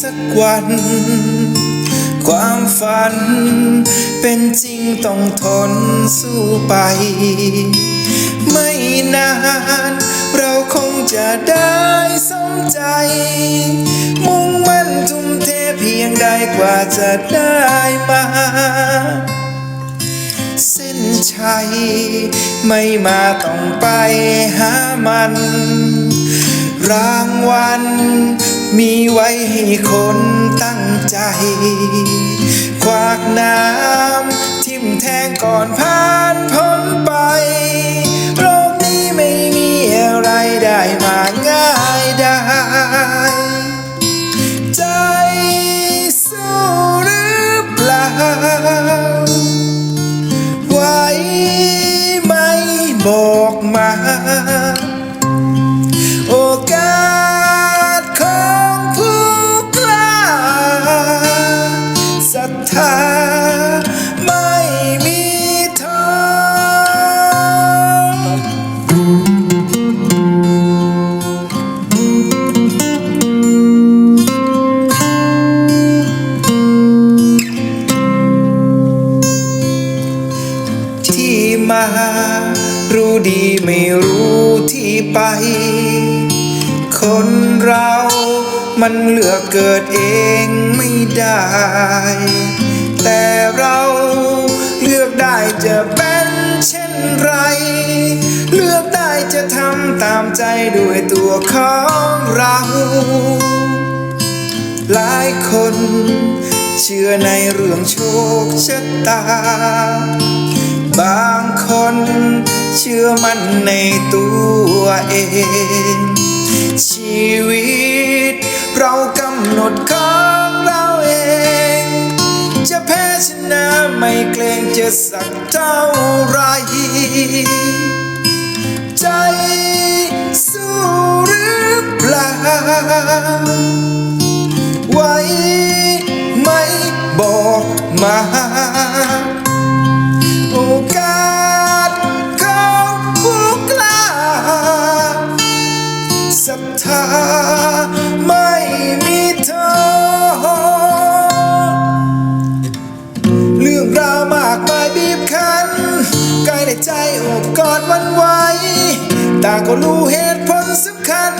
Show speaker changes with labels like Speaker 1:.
Speaker 1: สักวัน ความฝัน เป็นจริงต้องทนสู้ไป ไม่นาน เราคงจะได้สมใจ มุ่งมั่นทุ่มเทเพียงใดกว่าจะได้มาเส้นชัย ไม่มาต้องไปหามัน รางวัลมีไว้ให้คนตั้งใจ ควักน้ำทิมแทงก่อนผ่านพ้น มา รู้ดีไม่รู้ที่ไป คนเรามันเลือกเกิดเองไม่ได้ แต่เราเลือกได้จะเป็นเช่นไร เลือกได้จะทำตามใจด้วยตัวของเรา หลายคนเชื่อในเรื่องโชคชะตา บางคนเชื่อมั่นในตัวเอง ชีวิตเรากำหนดของเราเอง จะแพ้ชนะไม่เกรงจะสักเท่าไร ใจสู้หรือเปล่าไหวไหมบอกมา อดวันไหวต่างก็รู้เหตุผลสำคัญ